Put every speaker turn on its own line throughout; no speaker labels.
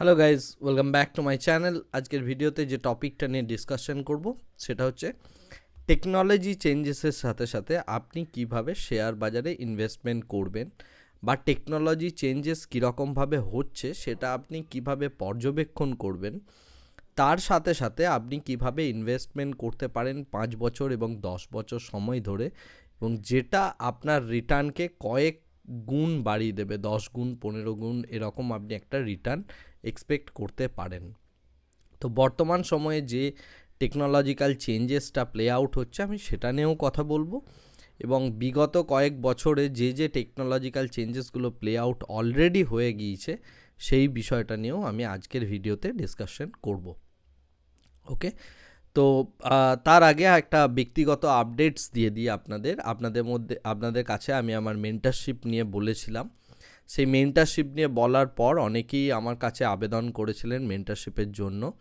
Hello guys welcome back to my channel আজকের ভিডিওতে যে টপিকটা নিয়ে ডিসকাশন করব, সেটা হচ্ছে টেকনোলজি চেঞ্জেসের সাথে সাথে আপনি কীভাবে শেয়ার বাজারে ইনভেস্টমেন্ট করবেন বা টেকনোলজি চেঞ্জেস কীরকমভাবে হচ্ছে, সেটা আপনি কীভাবে পর্যবেক্ষণ করবেন, তার সাথে সাথে আপনি কীভাবে ইনভেস্টমেন্ট করতে পারেন পাঁচ বছর এবং দশ বছর সময় ধরে এবং যেটা আপনার রিটার্নকে কয়েক গুণ বাড়িয়ে দেবে, দশ গুণ, পনেরো গুণ, এরকম আপনি একটা রিটার্ন এক্সপেক্ট করতে পারেন। তো বর্তমান সময়ে যে টেকনোলজিক্যাল চেঞ্জেসটা প্লে আউট হচ্ছে, আমি সেটা নিয়েও কথা বলব। এবং বিগত কয়েক বছরে যে যে টেকনোলজিক্যাল চেঞ্জেসগুলো প্লে আউট অলরেডি হয়ে গিয়েছে, সেই বিষয়টা নিয়েও আমি আজকের ভিডিওতে ডিসকাশন করব। ওকে তো তার আগে একটা ব্যক্তিগত আপডেটস দিয়ে দিই আপনাদের। আপনাদের মধ্যে, আপনাদের কাছে আমি আমার মেন্টারশিপ নিয়ে বলেছিলাম। সেই মেন্টারশিপ নিয়ে বলার পর অনেকেই আমার কাছে আবেদন করেছিলেন মেন্টারশিপের জন্য।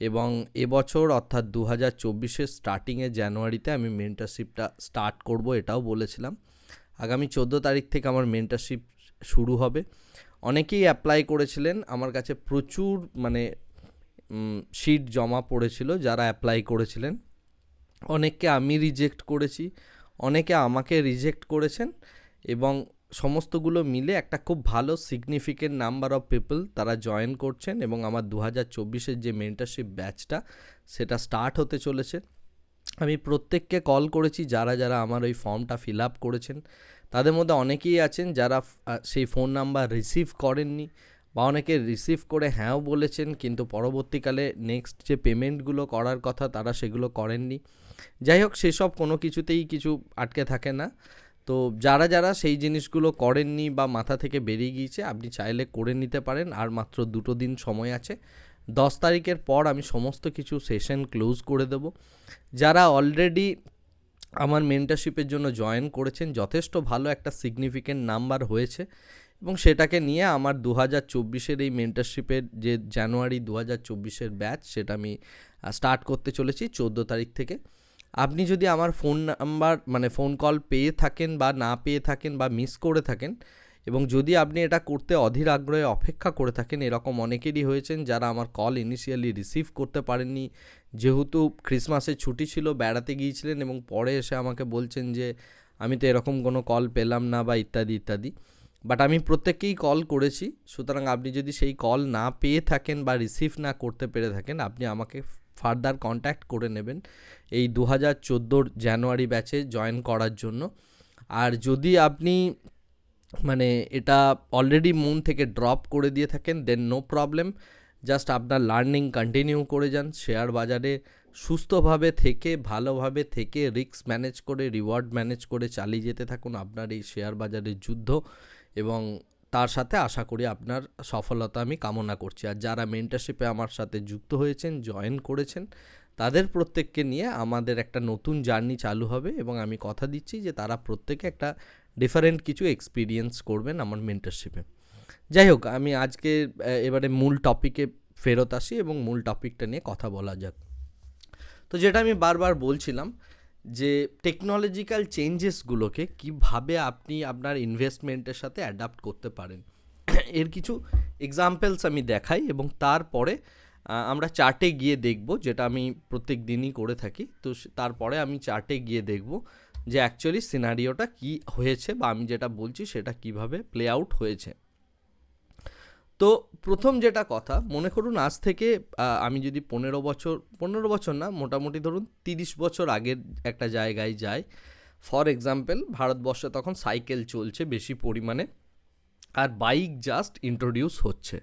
এবং এবছর অর্থাৎ দু হাজার চব্বিশের স্টার্টিংয়ে জানুয়ারিতে আমি মেন্টারশিপটা স্টার্ট করব এটাও বলেছিলাম। আগামী চোদ্দ তারিখ থেকে আমার মেন্টারশিপ শুরু হবে। অনেকেই অ্যাপ্লাই করেছিলেন, আমার কাছে প্রচুর মানে শিট জমা পড়েছিল যারা অ্যাপ্লাই করেছিলেন। অনেককে আমি রিজেক্ট করেছি, অনেকে আমাকে রিজেক্ট করেছেন এবং সমস্তগুলো মিলে একটা খুব ভালো সিগনিফিকেন্ট নাম্বার অফ পিপল তারা জয়েন করছেন এবং আমার দু হাজার চব্বিশের যে মেন্টারশিপ ব্যাচটা সেটা স্টার্ট হতে চলেছে। আমি প্রত্যেককে কল করেছি যারা যারা আমার ওই ফর্মটা ফিল আপ করেছেন। তাদের মধ্যে অনেকেই আছেন যারা সেই ফোন নাম্বার রিসিভ করেননি বা অনেকে রিসিভ করে হ্যাঁও বলেছেন, কিন্তু পরবর্তীকালে নেক্সট যে পেমেন্টগুলো করার কথা তারা সেগুলো করেননি। যাই হোক, সেসব কোনো কিছুতেই কিছু আটকে থাকে না। তো যারা যারা সেই জিনিসগুলো করেননি বা মাথা থেকে বেরিয়ে গিয়েছে, আপনি চাইলে করে নিতে পারেন। আর মাত্র দুটো দিন সময় আছে। দশ তারিখের পর আমি সমস্ত কিছু সেশন ক্লোজ করে দেব। যারা অলরেডি আমার মেন্টারশিপের জন্য জয়েন করেছেন, যথেষ্ট ভালো একটা সিগনিফিকেন্ট নাম্বার হয়েছে। এবং সেটাকে নিয়ে আমার দু হাজার চব্বিশের এই মেন্টারশিপের যে জানুয়ারি দু হাজার চব্বিশের ব্যাচ, সেটা আমি স্টার্ট করতে চলেছি চোদ্দ তারিখ থেকে। আপনি যদি আমার ফোন নাম্বার মানে ফোন কল পেয়ে থাকেন বা না পেয়ে থাকেন বা মিস করে থাকেন এবং যদি আপনি এটা করতে অধীর আগ্রহে অপেক্ষা করে থাকেন, এরকম অনেকেরই হয়েছেন যারা আমার কল ইনিশিয়ালি রিসিভ করতে পারেননি। যেহেতু ক্রিসমাসের ছুটি ছিল, বেড়াতে গিয়েছিলেন এবং পরে এসে আমাকে বলছেন যে, আমি তো এরকম কোনো কল পেলাম না বা ইত্যাদি ইত্যাদি। বাট আমি প্রত্যেককেই কল করেছি। সুতরাং আপনি যদি সেই কল না পেয়ে থাকেন বা রিসিভ না করতে পেরে থাকেন, আপনি আমাকে ফার্দার কন্ট্যাক্ট করে নেবেন এই দু হাজার চোদ্দোর জানুয়ারি ব্যাচে জয়েন করার জন্য। আর যদি আপনি মানে এটা অলরেডি মন থেকে ড্রপ করে দিয়ে থাকেন দেন নো প্রবলেম জাস্ট আপনার লার্নিং কন্টিনিউ করে যান শেয়ার বাজারে সুস্থভাবে থেকে, ভালোভাবে থেকে রিস্ক ম্যানেজ করে রিওয়ার্ড ম্যানেজ করে চালিয়ে যেতে থাকুন। আপনার এই শেয়ার বাজারের যুদ্ধ এবং তার সাথে আশা করি আপনার সফলতা আমি কামনা করছি। আর যারা মেন্টারশিপে আমার সাথে যুক্ত হয়েছেন জয়েন করেছেন, তাদের প্রত্যেককে নিয়ে আমাদের একটা নতুন জার্নি চালু হবে এবং আমি কথা দিচ্ছি যে তারা প্রত্যেকে একটা ডিফারেন্ট কিছু এক্সপিরিয়েন্স করবেন আমার মেন্টারশিপে যাই হোক, আমি আজকে এবারে মূল টপিকে ফেরত আসি এবং মূল টপিকটা নিয়ে কথা বলা যাক। তো যেটা আমি বারবার বলছিলাম যে টেকনোলজিক্যাল চেঞ্জেসগুলোকে কীভাবে আপনি আপনার ইনভেস্টমেন্টের সাথে অ্যাডাপ্ট করতে পারেন। এর কিছু এক্সাম্পলস আমি দেখাই এবং তারপরে আমরা চার্টে গিয়ে দেখব, যেটা আমি প্রত্যেক দিনই করে থাকি। তো তারপরে আমি চার্টে গিয়ে দেখব যে অ্যাকচুয়ালি সিনারিওটা কি হয়েছে বা আমি যেটা বলছি সেটা কীভাবে প্লে আউট হয়েছে। তো প্রথম যেটা কথা, মনে করুন আজ থেকে আমি যদি পনেরো বছর পনেরো বছর না, মোটামুটি ধরুন তিরিশ বছর আগের একটা জায়গায় যাই। ফর এক্সাম্পল, ভারতবর্ষে তখন সাইকেল চলছে বেশি পরিমাণে আর বাইক জাস্ট ইন্ট্রোডিউস হচ্ছে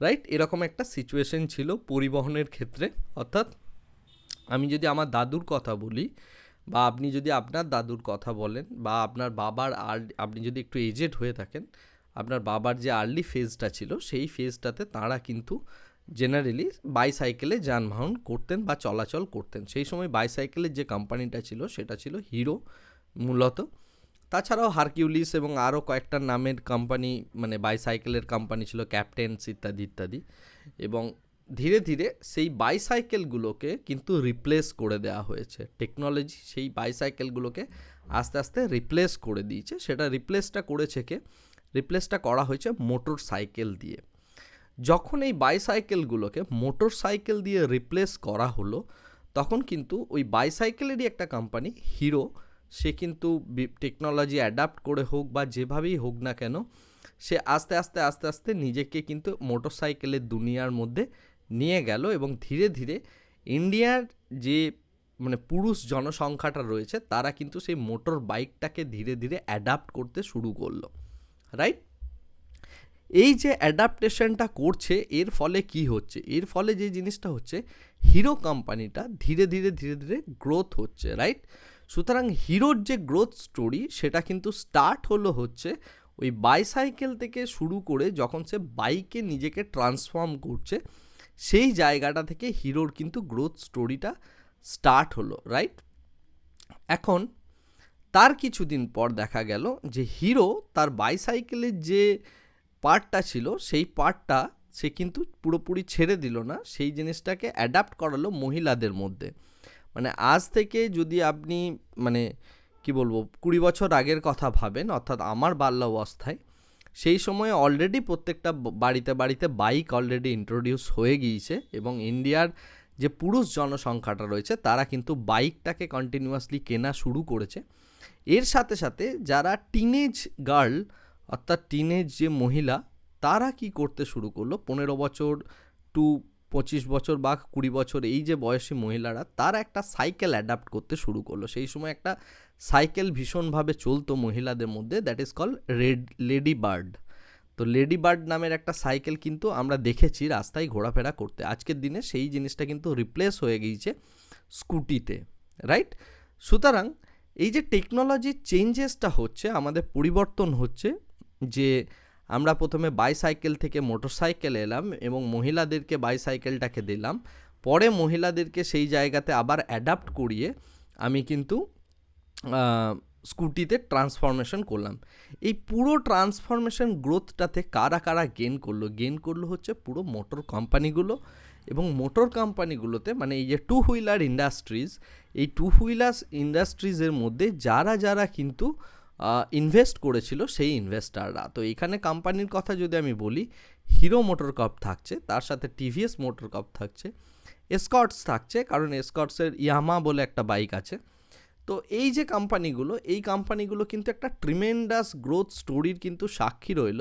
রাইট এরকম একটা সিচুয়েশন ছিল পরিবহনের ক্ষেত্রে। অর্থাৎ আমি যদি আমার দাদুর কথা বলি বা আপনি যদি আপনার দাদুর কথা বলেন বা আপনার বাবার আর, আপনি যদি একটু এজেড হয়ে থাকেন আপনার বাবার যে আর্লি ফেজটা ছিল, সেই ফেজটাতে তাঁরা কিন্তু জেনারেলি বাইসাইকেলে যানবাহন করতেন বা চলাচল করতেন। সেই সময় বাইসাইকেলের যে কোম্পানিটা ছিল, সেটা ছিল হিরো মূলত। তাছাড়াও হারকিউলিস এবং আরও কয়েকটা নামের কোম্পানি মানে বাইসাইকেলের কোম্পানি ছিল ক্যাপ্টেন্স ইত্যাদি ইত্যাদি। এবং ধীরে ধীরে সেই বাইসাইকেলগুলোকে কিন্তু রিপ্লেস করে দেওয়া হয়েছে। টেকনোলজি সেই বাইসাইকেলগুলোকে আস্তে আস্তে রিপ্লেস করে দিয়েছে। সেটা রিপ্লেসটা করেছে কে? রিপ্লেসটা করা হয়েছে মোটর সাইকেল দিয়ে। যখন এই বাইসাইকেলগুলোকে মোটর সাইকেল দিয়ে রিপ্লেস করা হলো, তখন কিন্তু ওই বাইসাইকেলেরই একটা কোম্পানি হিরো সে কিন্তু টেকনোলজি অ্যাডাপ্ট করে হোক বা যেভাবেই হোক না কেন, সে আস্তে আস্তে আস্তে আস্তে নিজেকে কিন্তু মোটর সাইকেলের দুনিয়ার মধ্যে নিয়ে গেল এবং ধীরে ধীরে ইন্ডিয়ার যে মানে পুরুষ জনসংখ্যাটা রয়েছে, তারা কিন্তু সেই মোটর বাইকটাকে ধীরে ধীরে অ্যাডাপ্ট করতে শুরু করল। রাইট এই যে অ্যাডাপ্টেশনটা করছে, এর ফলে কি হচ্ছে? এর ফলে যে জিনিসটা হচ্ছে হিরো কোম্পানিটা ধীরে ধীরে ধীরে ধীরে গ্রোথ হচ্ছে রাইট সুতরাং হিরোর যে গ্রোথ স্টোরি সেটা কিন্তু স্টার্ট হলো হচ্ছে ওই বাইসাইকেল থেকে শুরু করে যখন সে বাইকে নিজেকে ট্রান্সফর্ম করছে, সেই জায়গাটা থেকে হিরোর কিন্তু গ্রোথ স্টোরিটা স্টার্ট হলো রাইট এখন তার কিছুদিন পর দেখা গেল যে হিরো তার বাইসাইকেলের যে পার্টটা ছিল, সেই পার্টটা সে কিন্তু পুরোপুরি ছেড়ে দিল না। সেই জিনিসটাকে অ্যাডাপ্ট করালো মহিলাদের মধ্যে। মানে আজ থেকে যদি আপনি মানে কি বলব, কুড়ি বছর আগের কথা ভাবেন, অর্থাৎ আমার বাল্যাবস্থায়, সেই সময়ে অলরেডি প্রত্যেকটা বাড়িতে বাড়িতে বাইক অলরেডি ইন্ট্রোডিউস হয়ে গিয়েছে এবং ইন্ডিয়ার যে পুরুষ জনসংখ্যাটা রয়েছে, তারা কিন্তু বাইকটাকে কন্টিনিউয়াসলি কেনা শুরু করেছে। এর সাথে সাথে যারা টিনেজ গার্ল অর্থাৎ টিনেজ যে মহিলা, তারা কি করতে শুরু করল? পনেরো বছর টু পঁচিশ বছর বা কুড়ি বছর এই যে বয়সী মহিলারা, তারা একটা সাইকেল অ্যাডাপ্ট করতে শুরু করল। সেই সময় একটা সাইকেল ভীষণভাবে চলতো মহিলাদের মধ্যে that is call red Lady Bird তো লেডি বার্ড নামের একটা সাইকেল কিন্তু আমরা দেখেছি রাস্তায় ঘোরাফেরা করতে। আজকের দিনে সেই জিনিসটা কিন্তু রিপ্লেস হয়ে গিয়েছে স্কুটিতে রাইট সুতরাং এই যে টেকনোলজির চেঞ্জেসটা হচ্ছে, আমাদের পরিবর্তন হচ্ছে, যে আমরা প্রথমে বাইসাইকেল থেকে মোটরসাইকেল এলাম এবং মহিলাদেরকে বাইসাইকেলটাকে দিলাম। পরে মহিলাদেরকে সেই জায়গাতে আবার অ্যাডাপ্ট করিয়ে আমি কিন্তু স্কুটিতে ট্রান্সফরমেশন করলাম। এই পুরো ট্রান্সফরমেশন গ্রোথটাতে কারা কারা গেন করল? গেন করল হচ্ছে পুরো মোটর কোম্পানিগুলো এবং মোটর কোম্পানিগুলোতে মানে এই যে টু হুইলার ইন্ডাস্ট্রিজ এই টু হুইলার ইন্ডাস্ট্রিজের মধ্যে যারা যারা কিন্তু ইনভেস্ট করেছিল সেই ইনভেস্টাররা তো এখানে কোম্পানির কথা যদি আমি বলি হিরো মোটর কাপ থাকছে, তার সাথে টিভিএস মোটর কাপ থাকছে এসকটস থাকছে, কারণ এসকটসের ইয়ামা বলে একটা বাইক আছে। তো এই যে কোম্পানিগুলো এই কোম্পানিগুলো কিন্তু একটা ট্রিমেন্ডাস গ্রোথ স্টোরির কিন্তু সাক্ষী রইল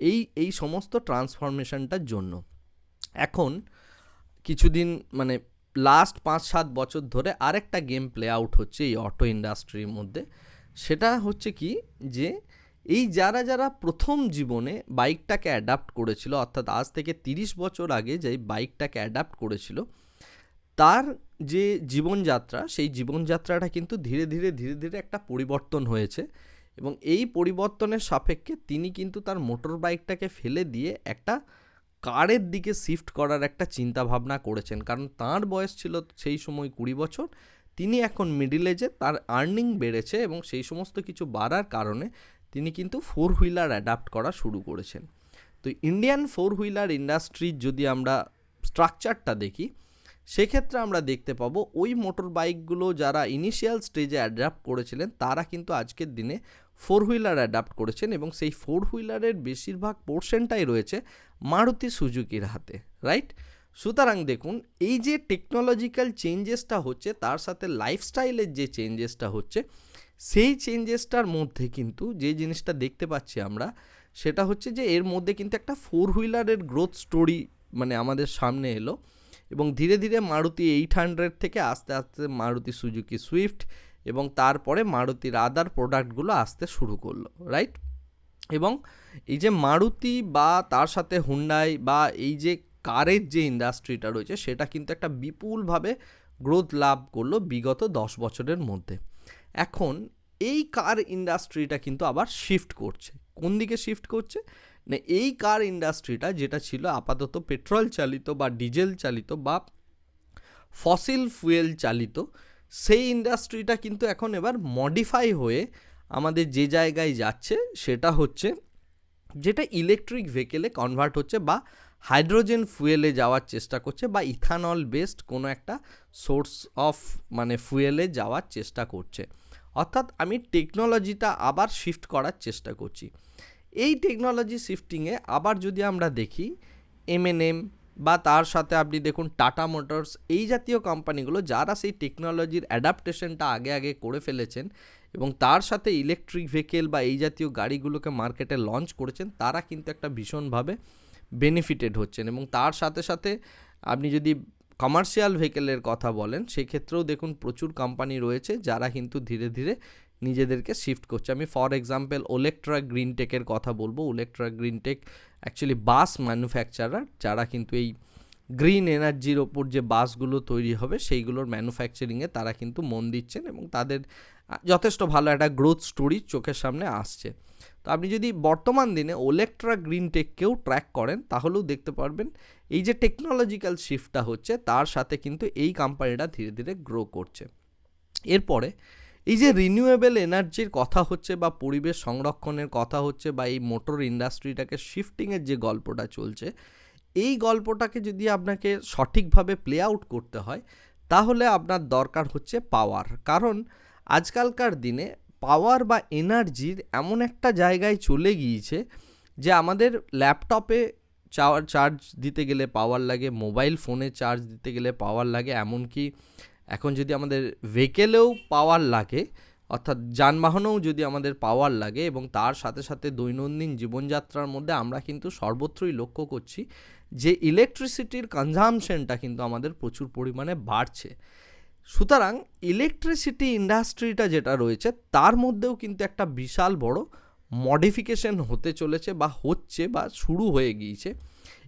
এই এই সমস্ত ট্রান্সফরমেশনটার জন্য। এখন কিছুদিন মানে লাস্ট পাঁচ সাত বছর ধরে আরেকটা গেম প্লে আউট হচ্ছে এই অটো ইন্ডাস্ট্রির মধ্যে। সেটা হচ্ছে কি যে, এই যারা যারা প্রথম জীবনে বাইকটাকে অ্যাডাপ্ট করেছিল, অর্থাৎ আজ থেকে তিরিশ বছর আগে যে বাইকটাকে অ্যাডাপ্ট করেছিল, তার যে জীবনযাত্রা, সেই জীবনযাত্রাটা কিন্তু ধীরে ধীরে ধীরে ধীরে একটা পরিবর্তন হয়েছে এবং এই পরিবর্তনের সাপেক্ষে তিনি কিন্তু তার মোটর বাইকটাকে ফেলে দিয়ে একটা কারের দিকে শিফট করার একটা চিন্তা ভাবনা করেছেন। কারণ তার বয়স ছিল সেই সময় কুড়ি বছর, তিনি এখন মিডিল এজে তার আর্নিং বেড়েছে এবং সেই সমস্ত কিছু বাড়ার কারণে তিনি কিন্তু ফোর হুইলার অ্যাডাপ্ট করা শুরু করেছেন। তো ইন্ডিয়ান ফোর হুইলার ইন্ডাস্ট্রির যদি আমরা স্ট্রাকচারটা দেখি, সেক্ষেত্রে আমরা দেখতে পাবো ওই মোটর বাইকগুলো যারা ইনিশিয়াল স্টেজে অ্যাডাপ্ট করেছিলেন, তারা কিন্তু আজকের দিনে ফোর হুইলার অ্যাডাপ্ট করেছেন এবং সেই ফোর হুইলারের বেশিরভাগ পোর্শনটাই রয়েছে মারুতি সুজুকির হাতে, রাইট? সুতরাং দেখুন, এই যে টেকনোলজিক্যাল চেঞ্জেসটা হচ্ছে, তার সাথে লাইফস্টাইলের যে চেঞ্জেসটা হচ্ছে, সেই চেঞ্জেসটার মধ্যে কিন্তু যে জিনিসটা দেখতে পাচ্ছি আমরা, সেটা হচ্ছে যে এর মধ্যে কিন্তু একটা ফোর হুইলারের গ্রোথ স্টোরি মানে আমাদের সামনে এলো এবং ধীরে ধীরে মারুতি এইট হান্ড্রেড থেকে আস্তে আস্তে মারুতি সুজুকি সুইফট এবং তারপরে মারুতির আদার প্রোডাক্টগুলো আসতে শুরু করল রাইট এবং এই যে মারুতি বা তার সাথে হুন্ডাই বা এই যে কারের যে ইন্ডাস্ট্রিটা রয়েছে, সেটা কিন্তু একটা বিপুলভাবে গ্রোথ লাভ করল বিগত দশ বছরের মধ্যে। এখন এই কার ইন্ডাস্ট্রিটা কিন্তু আবার শিফট করছে। কোন দিকে শিফট করছে? না, এই কার ইন্ডাস্ট্রিটা যেটা ছিল আপাতত পেট্রোল চালিত বা ডিজেল চালিত বা ফসিল ফুয়েল চালিত সেই ইন্ডাস্ট্রিটা কিন্তু এখন এবার মডিফাই হয়ে আমাদের যে জায়গায় যাচ্ছে সেটা হচ্ছে যেটা ইলেকট্রিক ভেহিকেলে কনভার্ট হচ্ছে বা হাইড্রোজেন ফুয়েলে যাওয়ার চেষ্টা করছে বা ইথানল বেসড কোনো একটা সোর্স অফ মানে ফুয়েলে যাওয়ার চেষ্টা করছে। অর্থাৎ আমি টেকনোলজিটা আবার শিফট করার চেষ্টা করছি। এই টেকনোলজি শিফটিংয়ে আবার যদি আমরা দেখি এমএনএম বা তার সাথে আপনি দেখুন টাটা মোটরস, এই জাতীয় কোম্পানিগুলো যারা সেই টেকনোলজির অ্যাডাপ্টেশনটা আগে আগে করে ফেলেছেন এবং তার সাথে ইলেকট্রিক ভেহিকেল বা এই জাতীয় গাড়িগুলোকে মার্কেটে লঞ্চ করেছেন, তারা কিন্তু একটা ভীষণভাবে বেনিফিটেড হচ্ছেন এবং তার সাথে সাথে আপনি যদি কমার্শিয়াল ভেহিকেলের কথা বলেন, সেক্ষেত্রেও দেখুন প্রচুর কোম্পানি রয়েছে যারা কিন্তু ধীরে ধীরে নিজেদেরকে শিফট করছে। আমি ফর এক্সাম্পল ওলেকট্রা গ্রিনটেকের কথা বলব। Olectra Greentech actually bus manufacturer যারা কিন্তু এই গ্রিন এনার্জির ওপর যে বাসগুলো তৈরি হবে, সেইগুলোর ম্যানুফ্যাকচারিংয়ে তারা কিন্তু মন দিচ্ছেন এবং তাদের যথেষ্ট ভালো একটা গ্রোথ স্টোরি চোখের সামনে আসছে। তো আপনি যদি বর্তমান দিনে ওলেকট্রা গ্রিন টেককেও ট্র্যাক করেন, তাহলেও দেখতে পারবেন এই যে টেকনোলজিক্যাল শিফটটা হচ্ছে, তার সাথে কিন্তু এই কোম্পানিটা ধীরে ধীরে গ্রো করছে। এরপরে এই যে রিনিউয়েবল এনার্জির কথা হচ্ছে বা পরিবেশ সংরক্ষণের কথা হচ্ছে বা এই মোটর ইন্ডাস্ট্রিটাকে শিফটিংয়ের যে গল্পটা চলছে, এই গল্পটাকে যদি আপনাকে সঠিকভাবে প্লে আউট করতে হয়, তাহলে আপনার দরকার হচ্ছে পাওয়ার কারণ আজকালকার দিনে পাওয়ার বা এনার্জির এমন একটা জায়গায় চলে গিয়েছে যে আমাদের ল্যাপটপে চার্জ দিতে গেলে পাওয়ার লাগে মোবাইল ফোনে চার্জ দিতে গেলে পাওয়ার লাগে, এমনকি এখন যদি আমাদের ভেহিকেলেও পাওয়ার লাগে, অর্থাৎ যানবাহনেও যদি আমাদের পাওয়ার লাগে এবং তার সাথে সাথে দৈনন্দিন জীবনযাত্রার মধ্যে আমরা কিন্তু সর্বত্রই লক্ষ্য করছি যে ইলেকট্রিসিটির কনজামশনটা কিন্তু আমাদের প্রচুর পরিমাণে বাড়ছে। সুতরাং ইলেকট্রিসিটি ইন্ডাস্ট্রিটা যেটা রয়েছে, তার মধ্যেও কিন্তু একটা বিশাল বড় মডিফিকেশন হতে চলেছে বা হচ্ছে বা শুরু হয়ে গিয়েছে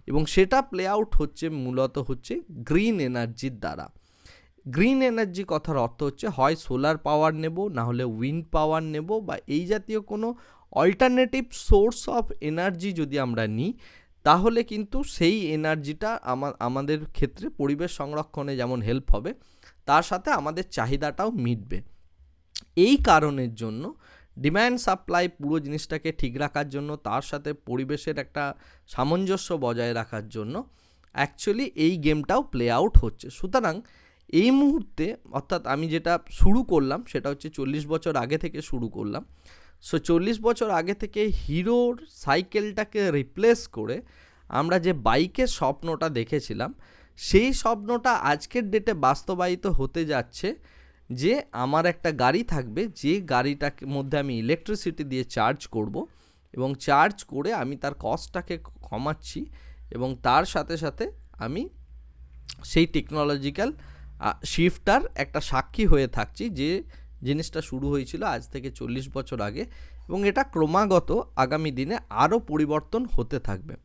এবং সেটা প্লে আউট হচ্ছে মূলত হচ্ছে গ্রিন এনার্জির দ্বারা। গ্রিন এনার্জি কথার অর্থ হচ্ছে হয় সোলার পাওয়ার নেব, না হলে উইন্ড পাওয়ার নেব বা এই জাতীয় কোনো অল্টারনেটিভ সোর্স অফ এনার্জি যদি আমরা নিই, তাহলে কিন্তু সেই এনার্জিটা আমাদের ক্ষেত্রে পরিবেশ সংরক্ষণে যেমন হেল্প হবে, তার সাথে আমাদের চাহিদাটাও মিটবে। এই কারণের জন্য ডিম্যান্ড সাপ্লাই পুরো জিনিসটাকে ঠিক রাখার জন্য, তার সাথে পরিবেশের একটা সামঞ্জস্য বজায় রাখার জন্য অ্যাকচুয়ালি এই গেমটাও প্লে আউট হচ্ছে। সুতরাং এই মুহূর্তে অর্থাৎ আমি যেটা শুরু করলাম সেটা হচ্ছে চল্লিশ বছর আগে থেকে শুরু করলাম। সো চল্লিশ বছর আগে থেকে হিরোর সাইকেলটাকে রিপ্লেস করে আমরা যে বাইকের স্বপ্নটা দেখেছিলাম, সেই স্বপ্নটা আজকের ডেটে বাস্তবায়িত হতে যাচ্ছে যে আমার একটা গাড়ি থাকবে, যে গাড়িটার মধ্যে আমি ইলেকট্রিসিটি দিয়ে চার্জ করব এবং চার্জ করে আমি তার কস্টটাকে কমাচ্ছি এবং তার সাথে সাথে আমি সেই টেকনোলজিক্যাল শিফটার একটা সাক্ষী হয়ে থাকছি যে জিনিসটা শুরু হয়েছিল আজ থেকে চল্লিশ বছর আগে এবং এটা ক্রমাগত আগামী দিনে আরও পরিবর্তন হতে থাকবে।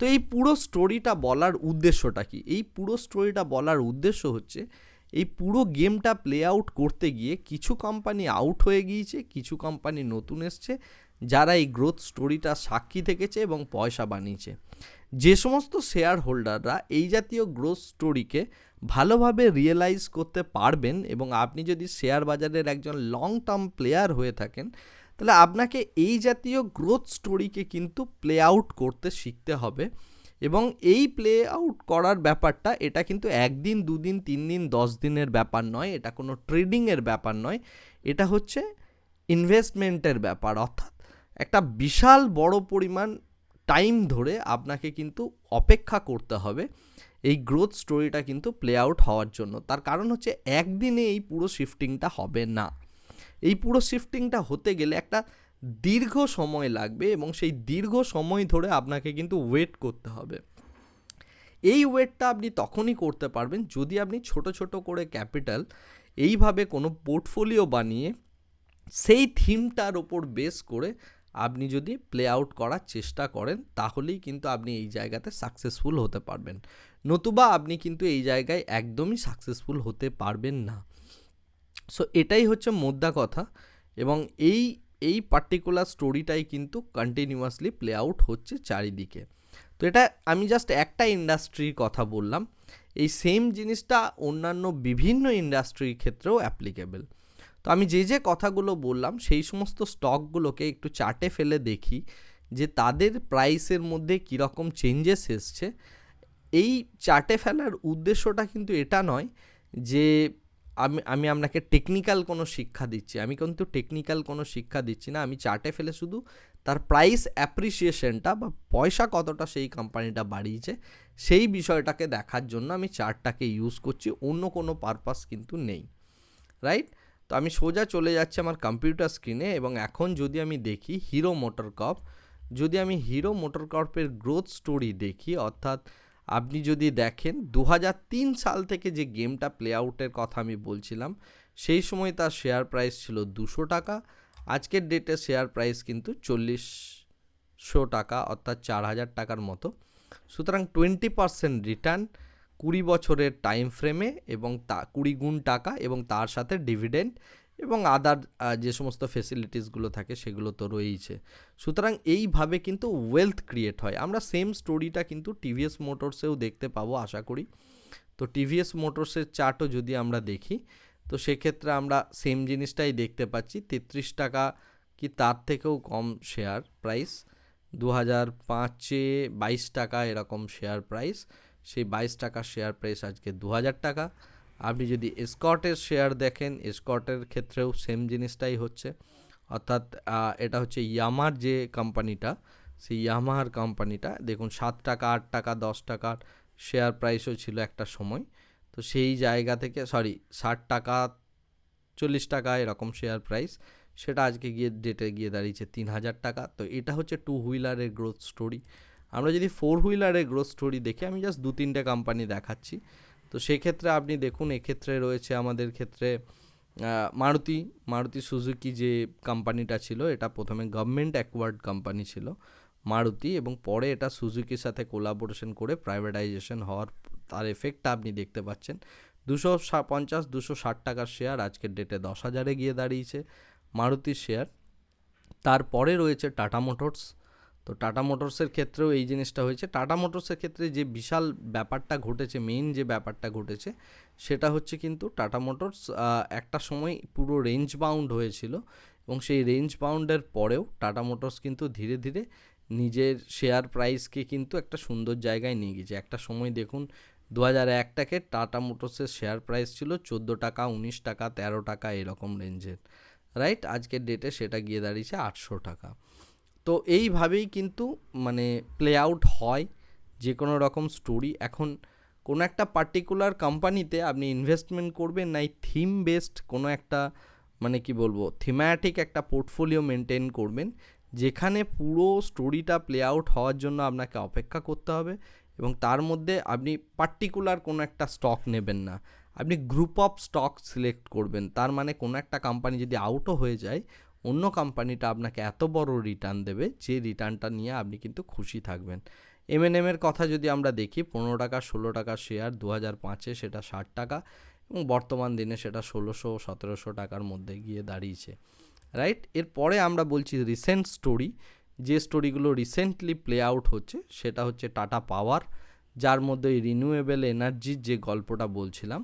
তো এই পুরো স্টোরিটা বলার উদ্দেশ্যটা কি? এই পুরো স্টোরিটা বলার উদ্দেশ্য হচ্ছে এই পুরো গেমটা প্লে আউট করতে গিয়ে কিছু কোম্পানি আউট হয়ে গিয়েছে, কিছু কোম্পানি নতুন এসছে যারা এই গ্রোথ স্টোরিটা সাক্ষী থেকেছে এবং পয়সা বানিয়েছে। যে সমস্ত শেয়ার হোল্ডাররা এই জাতীয় গ্রোথ স্টোরিকে ভালোভাবে রিয়েলাইজ করতে পারবেন এবং আপনি যদি শেয়ার বাজারের একজন লং টার্ম প্লেয়ার হয়ে থাকেন, তাহলে আপনাকে এই জাতীয় গ্রোথ স্টোরিকে কিন্তু প্লে আউট করতে শিখতে হবে এবং এই প্লে আউট করার ব্যাপারটা, এটা কিন্তু একদিন, দুদিন তিন দিন দশ দিনের ব্যাপার নয়, এটা কোনো ট্রেডিংয়ের ব্যাপার নয়, এটা হচ্ছে ইনভেস্টমেন্টের ব্যাপার। অর্থাৎ একটা বিশাল বড় পরিমাণ টাইম ধরে আপনাকে কিন্তু অপেক্ষা করতে হবে এই গ্রোথ স্টোরিটা কিন্তু প্লে আউট হওয়ার জন্য। তার কারণ হচ্ছে একদিনে এই পুরো শিফটিংটা হবে না। এই পুরো শিফটিংটা হতে গেলে একটা দীর্ঘ সময় লাগবে এবং সেই দীর্ঘ সময় ধরে আপনাকে কিন্তু ওয়েট করতে হবে। এই ওয়েটটা আপনি তখনই করতে পারবেন যদি আপনি ছোট ছোট করে ক্যাপিটাল এইভাবে কোনো পোর্টফোলিও বানিয়ে সেই থিমটার ওপর বেস করে আপনি যদি প্লে আউট করার চেষ্টা করেন, তাহলেই কিন্তু আপনি এই জায়গাতে সাকসেসফুল হতে পারবেন। নতুবা আপনি কিন্তু এই জায়গায় একদমই সাকসেসফুল হতে পারবেন না। সো এটাই হচ্ছে মোদ্দা কথা এবং এই এই পার্টিকুলার স্টোরিটাই কিন্তু কন্টিনিউয়াসলি প্লে আউট হচ্ছে চারিদিকে। তো এটা আমি জাস্ট একটা ইন্ডাস্ট্রির কথা বললাম। এই সেম জিনিসটা অন্যান্য বিভিন্ন ইন্ডাস্ট্রির ক্ষেত্রেও অ্যাপ্লিকেবল তো আমি যে যে কথাগুলো বললাম, সেই সমস্ত স্টকগুলোকে একটু চার্টে ফেলে দেখি যে তাদের প্রাইসের মধ্যে কীরকম চেঞ্জেস এসছে। এই চার্টে ফেলার উদ্দেশ্যটা কিন্তু এটা নয় যে আমি আমি আপনাকে টেকনিক্যাল কোনো শিক্ষা দিচ্ছি, আমি কিন্তু টেকনিক্যাল কোনো শিক্ষা দিচ্ছি না, আমি চার্টে ফেলে শুধু তার প্রাইস অ্যাপ্রিসিয়েশনটা বা পয়সা কতটা সেই কোম্পানিটা বাড়িয়েছে, সেই বিষয়টাকে দেখার জন্য আমি চার্টটাকে ইউজ করছি, অন্য কোনো পারপাস কিন্তু নেই। রাইট তো আমি সোজা চলে যাচ্ছি আমার কম্পিউটার স্ক্রিনে এবং এখন যদি আমি দেখি হিরো মোটর কপ যদি আমি হিরো মোটর কর্পের গ্রোথ স্টোরি দেখি, অর্থাৎ আপনি যদি দেখেন দু হাজার তিন সাল থেকে যে গেমটা প্লে আউটের কথা আমি বলছিলাম, সেই সময় তার শেয়ার প্রাইস ছিল দুশো টাকা, আজকের ডেটে শেয়ার প্রাইস কিন্তু চল্লিশশো টাকা, অর্থাৎ চার হাজার টাকার মতো। সুতরাং টোয়েন্টি পারসেন্ট রিটার্ন কুড়ি বছরের টাইম ফ্রেমে এবং তা, কুড়ি গুণ টাকা এবং তার সাথে ডিভিডেন্ড এবং আদার যে সমস্ত ফেসিলিটিসগুলো থাকে সেগুলো তো রয়েইছে। সুতরাং এইভাবে কিন্তু ওয়েলথ ক্রিয়েট হয়। আমরা সেম স্টোরিটা কিন্তু টিভিএস মোটরসেও দেখতে পাবো, আশা করি। তো টিভিএস মোটরসের চার্টও যদি আমরা দেখি, তো সেক্ষেত্রে আমরা সেম জিনিসটাই দেখতে পাচ্ছি। তেত্রিশ টাকা কি তার থেকেও কম শেয়ার প্রাইস দু হাজার পাঁচে বাইশ টাকা এরকম শেয়ার প্রাইস সেই বাইশ টাকার শেয়ার প্রাইস আজকে দু হাজার টাকা। আপনি যদি স্কটের শেয়ার দেখেন স্কটের ক্ষেত্রেও সেম জিনিসটাই হচ্ছে। অর্থাৎ এটা হচ্ছে ইয়ামার যে কোম্পানিটা সেই ইয়ামাহার কোম্পানিটা দেখুন সাত টাকা, আট টাকা, দশ টাকার শেয়ার প্রাইসও ছিল একটা সময়। তো সেই জায়গা থেকে সরি ষাট টাকা, চল্লিশ টাকা এরকম শেয়ার প্রাইস সেটা আজকে গিয়ে ডেটে গিয়ে দাঁড়িয়েছে তিন হাজার টাকা। তো এটা হচ্ছে টু হুইলারের গ্রোথ স্টোরি আমরা যদি ফোর হুইলারের গ্রোথ স্টোরি দেখি, আমি জাস্ট দু তিনটে কোম্পানি দেখাচ্ছি। তো সেক্ষেত্রে আপনি দেখুন, এক্ষেত্রে রয়েছে আমাদের ক্ষেত্রে মারুতি মারুতি সুজুকি যে কোম্পানিটা ছিল, এটা প্রথমে গভর্নমেন্ট অ্যাকওয়ার্ড কোম্পানি ছিল, মারুতি, এবং পরে এটা সুজুকির সাথে কোলাবোরেশন করে প্রাইভেটাইজেশন হওয়ার তার এফেক্টটা আপনি দেখতে পাচ্ছেন। দুশো পঞ্চাশ, দুশো ষাট টাকার শেয়ার আজকের ডেটে দশ হাজারে গিয়ে দাঁড়িয়েছে মারুতির শেয়ার তারপরে রয়েছে টাটা মোটরস তো টাটা মোটরসের ক্ষেত্রেও এই জিনিসটা হয়েছে। টাটা মোটরসের ক্ষেত্রে যে বিশাল ব্যাপারটা ঘটেছে মেইন যে ব্যাপারটা ঘটেছে, সেটা হচ্ছে কিন্তু টাটা মোটরস একটা সময় পুরো রেঞ্জ বাউন্ড হয়েছিল এবং সেই রেঞ্জ বাউন্ডের পরেও টাটা মোটরস কিন্তু ধীরে ধীরে নিজের শেয়ার প্রাইসকে কিন্তু একটা সুন্দর জায়গায় নিয়ে গেছে। একটা সময় দেখুন দু হাজার একটাকে টাটা মোটরসের শেয়ার প্রাইস ছিল চোদ্দ টাকা, উনিশ টাকা, তেরো টাকা এরকম রেঞ্জের রাইট আজকের ডেটে সেটা গিয়ে দাঁড়িয়েছে আটশো টাকা। তো এইভাবেই কিন্তু মানে প্লে আউট হয় যে কোনো রকম স্টোরি এখন কোনো একটা পার্টিকুলার কোম্পানিতে আপনি ইনভেস্টমেন্ট করবেন নাই থিম বেসড কোনো একটা মানে কি বলব থিম্যাটিক একটা পোর্টফোলিও মেনটেন করবেন, যেখানে পুরো স্টোরিটা প্লে আউট হওয়ার জন্য আপনাকে অপেক্ষা করতে হবে এবং তার মধ্যে আপনি পার্টিকুলার কোনো একটা স্টক নেবেন না। আপনি গ্রুপ অফ স্টক সিলেক্ট করবেন, তার মানে কোনো একটা কোম্পানি যদি আউটও হয়ে যায় অন্য কোম্পানিটা আপনাকে এত বড় রিটার্ন দেবে, যে রিটার্নটা নিয়ে আপনি কিন্তু খুশি থাকবেন। এম এর কথা যদি আমরা দেখি, পনেরো টাকা, ষোলো টাকা শেয়ার দু হাজার পাঁচে সেটা ষাট টাকা এবং বর্তমান দিনে সেটা ষোলোশো, সতেরোশো টাকার মধ্যে গিয়ে দাঁড়িয়েছে রাইট এরপরে আমরা বলছি রিসেন্ট স্টোরি যে স্টোরিগুলো রিসেন্টলি প্লে আউট হচ্ছে, সেটা হচ্ছে টাটা পাওয়ার যার মধ্যে রিনিউয়েবল এনার্জির যে গল্পটা বলছিলাম,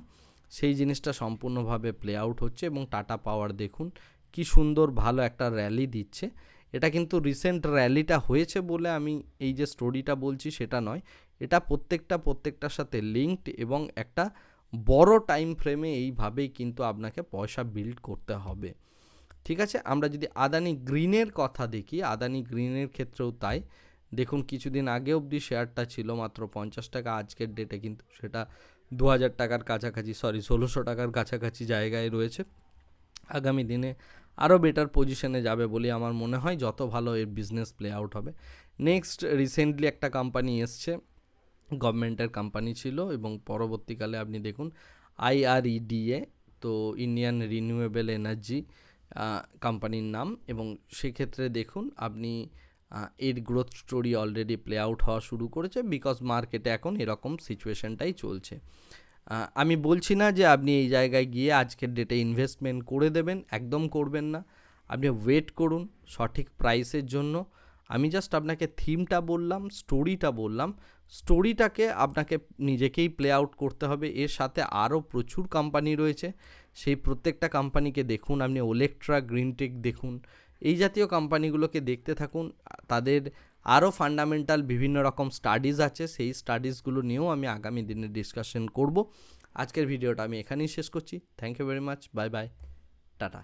সেই জিনিসটা সম্পূর্ণভাবে প্লে আউট হচ্ছে এবং টাটা পাওয়ার দেখুন কি সুন্দর ভালো একটা র্যালি দিচ্ছে। এটা কিন্তু রিসেন্ট র্যালিটা হয়েছে বলে আমি এই যে স্টোরিটা বলছি সেটা নয়। এটা প্রত্যেকটা, প্রত্যেকটার সাথে লিঙ্কড এবং একটা বড় টাইম ফ্রেমে এইভাবেই কিন্তু আপনাকে পয়সা বিল্ড করতে হবে। ঠিক আছে? আমরা যদি আদানি গ্রিনের কথা দেখি, আদানি গ্রিনের ক্ষেত্রেও তাই। দেখুন, কিছুদিন আগে অবধি শেয়ারটা ছিল মাত্র পঞ্চাশ টাকা, আজকের ডেটে কিন্তু সেটা দু হাজার টাকার কাছাকাছি সরি ষোলোশো টাকার কাছাকাছি জায়গায় রয়েছে। আগামী দিনে আরও বেটার পজিশনে যাবে বলে আমার মনে হয়, যত ভালো এর বিজনেস প্লে আউট হবে। নেক্সট রিসেন্টলি একটা কোম্পানি এসছে গভর্নমেন্টের কোম্পানি ছিল এবং পরবর্তীকালে আপনি দেখুন আইআরইডিএ তো ইন্ডিয়ান রিনিউয়েবল এনার্জি কোম্পানির নাম এবং সেক্ষেত্রে দেখুন, আপনি এর growth story already play out হওয়া শুরু করেছে বিকজ মার্কেটে এখন এরকম সিচুয়েশনটাই চলছে। আমি বলছি না যে আপনি এই জায়গায় গিয়ে আজকের ডেটে ইনভেস্টমেন্ট করে দেবেন, একদম করবেন না। আপনি ওয়েট করুন সঠিক প্রাইসের জন্য। আমি জাস্ট আপনাকে থিমটা বললাম স্টোরিটা বললাম। স্টোরিটাকে আপনাকে নিজেকেই প্লে আউট করতে হবে। এর সাথে আরও প্রচুর কোম্পানি রয়েছে। সেই প্রত্যেকটা কোম্পানিকে দেখুন, আপনি ওলেকট্রা গ্রিনটেক দেখুন। এই জাতীয় কোম্পানিগুলোকে দেখতে থাকুন। তাদের আরও ফান্ডামেন্টাল বিভিন্ন রকম স্টাডিজ আছে, সেই স্টাডিজগুলো নিয়েও আমি আগামী দিনে ডিসকাশন করব। আজকের ভিডিওটা আমি এখানেই শেষ করছি। Thank you very much bye bye tata